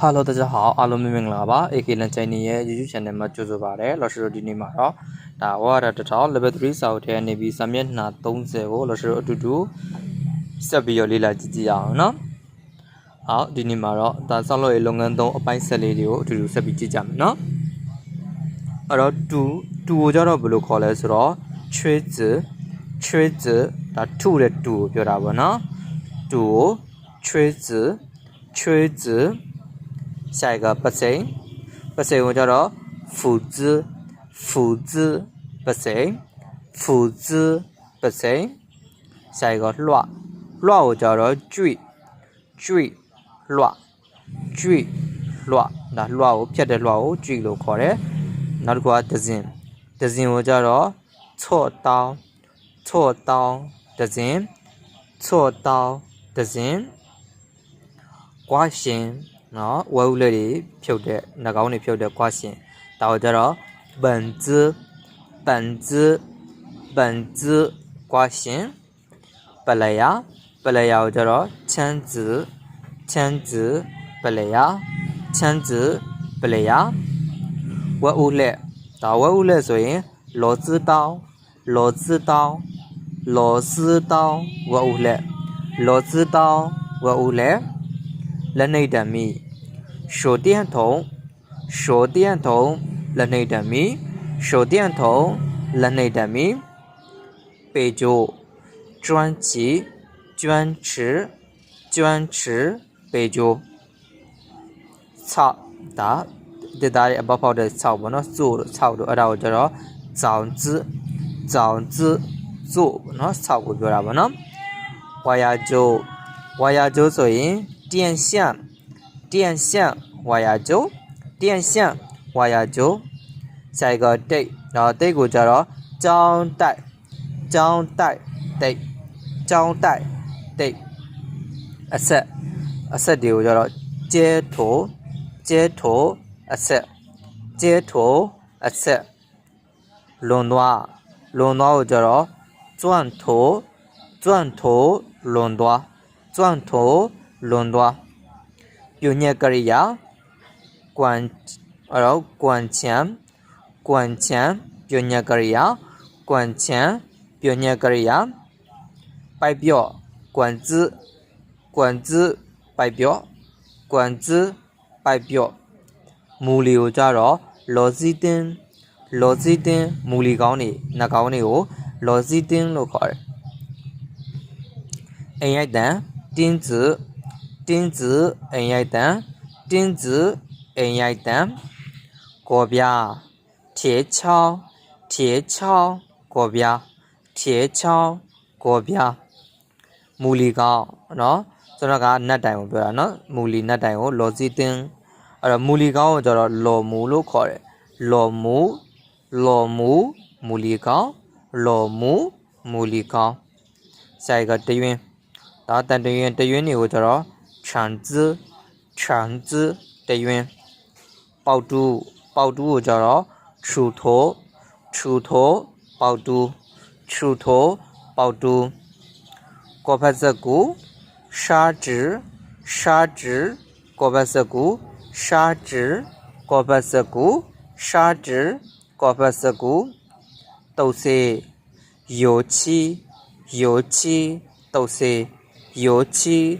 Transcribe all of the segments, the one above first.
哈喽，大家好，အားလုံးမင်္ဂလာပါ AK လန်ချိုင်နေရဲ့ YouTube channel မှာကြိုဆိုပါရစေလော်ရှိရိုဒီနေ့မှာတော့ဒါဝါရတထော level 3စာအုပ်ထဲနေပြီးစာမျက်နှာ30ကိုလော်ရှိရိုအတူတူဆက်ပြီးတော့လေ့လာကြည့်ကြည့်ရအောင်နော်ဟောဒီနေ့မှာတော့ဒါဆောက်လုပ်ရေးလုပ်ငန်းသုံးအပိုင်းဆက်လေးတွေကိုအတူတူဆက်ပြီးကြည့်ကြမယ်နော်အဲ့တော့2 2ကိုကြတော့ဘယ်လိုခေါ်လဲဆိုတော့ချွေး子ချွေး子ဒါထုတဲ့2ကိုပြောတာပေါ့နော်2ကိုချွေး子ချွေး子 下一个不行，不行我叫做斧子，斧子不行，斧子不行。下一个乱，乱我叫做坠，坠乱，坠乱。那乱我撇的乱我坠了考的，那个得劲，得劲我叫做错刀，错刀得劲，错刀得劲，刮线。 နော်ဝဲဦးလေးတွေဖြုတ်တဲ့နှာခေါင်းတွေဖြုတ်တဲ့ကွာရှင်ဒါတော့ကြတော့本子本子本子ကွာရှင်ပလယာပလယာကိုကြတော့ချမ်း子ချမ်း子ပလယာချမ်း子ပလယာဝဲဦးလက်ဒါဝဲဦးလက်ဆိုရင်လော子刀လော子刀လော子刀ဝဲဦးလက်လော子刀ဝဲဦးလက်လက်နှိပ်တံမီ 手电筒手电筒လက်နှိပ်တံမီ手电筒လက်နှိပ်တံမီပေကျိုး专辑专池专池ပေကျိုး草ဒါတေသားရဲ့အပေါက်ဖောက်တဲ့草ပေါ့နော်စို့တို့草တို့အဲ့ဒါကိုကျတော့ဇောင်子ဇောင်子စို့ပေါ့နော်草ကိုပြောတာပေါ့နော်ဝါယာကျိုးဝါယာကျိုးဆိုရင်电线 电线我要走电线我要走下一个得然后得鼓叫咯胶带胶带得胶带得阿塞阿塞得鼓叫做接头接头阿塞接头阿塞龙诺啊龙诺我叫做钻头钻头轮多钻头轮多 ပြုညက်ကရိယာကွမ်အဲ့တော့ကွမ်ချမ်ကွမ်ချမ်ပြုညက်ကရိယာကွမ်ချမ်ပြုညက်ကရိယာပိုက်ပြော့ကွမ်ကျကွမ်ကျပိုက်ပြော့ကွမ်ကျပိုက်ပြော့မူလီကိုကြတော့လော်စီတင်လော်စီတင်မူလီကောင်းနေနှကောင်းတွေကိုလော်စီတင်လို့ခေါ်တယ်အိမ်ရိုက်တန်တင်း子 တင်း子အိမ်ရိုက်တန်တင်း子အိမ်ရိုက်တန်ကိုပြ铁锹铁锹ကိုပြ铁锹ကိုပြမူလီကောင်းเนาะကျွန်တော်ကနတ်တိုင်ကိုပြောတာเนาะမူလီနတ်တိုင်ကိုလော်စီတင်းအဲ့တော့မူလီကောင်းကိုကျတော့လော်မူလို့ခေါ်တယ်လော်မူလော်မူမူလီကောင်းလော်မူမူလီကောင်း下一个တယွင်းဒါတန်တယွင်းတယွင်းတွေကိုကျတော့ခြံ资ခြံ资တ 产子产子的冤，爆肚爆肚叫了出头出头爆肚出头爆肚，果巴子骨沙子沙子果巴子骨沙子果巴子骨沙子果巴子骨，都是油漆油漆都是油漆。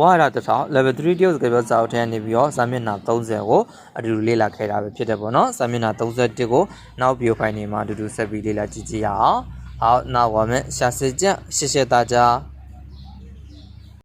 ဝါရတထောင် level 3တရုပ်စကားပြောစာအုပ်ထဲနေပြီးတော့စာမျက်နှာ30ကိုအတူတူလေ့လာခဲ့တာပဲဖြစ်တယ်ပေါ့နော်စာမျက်နှာ31ကိုနောက်ဗီဒီယိုဖိုင်တွေမှာအတူတူဆက်ပြီးလေ့လာကြည့်ကြရအောင်အောက်နောက်ပါမယ်ရှာစစ်ချက်ရှစ်ရှစ်သားကြား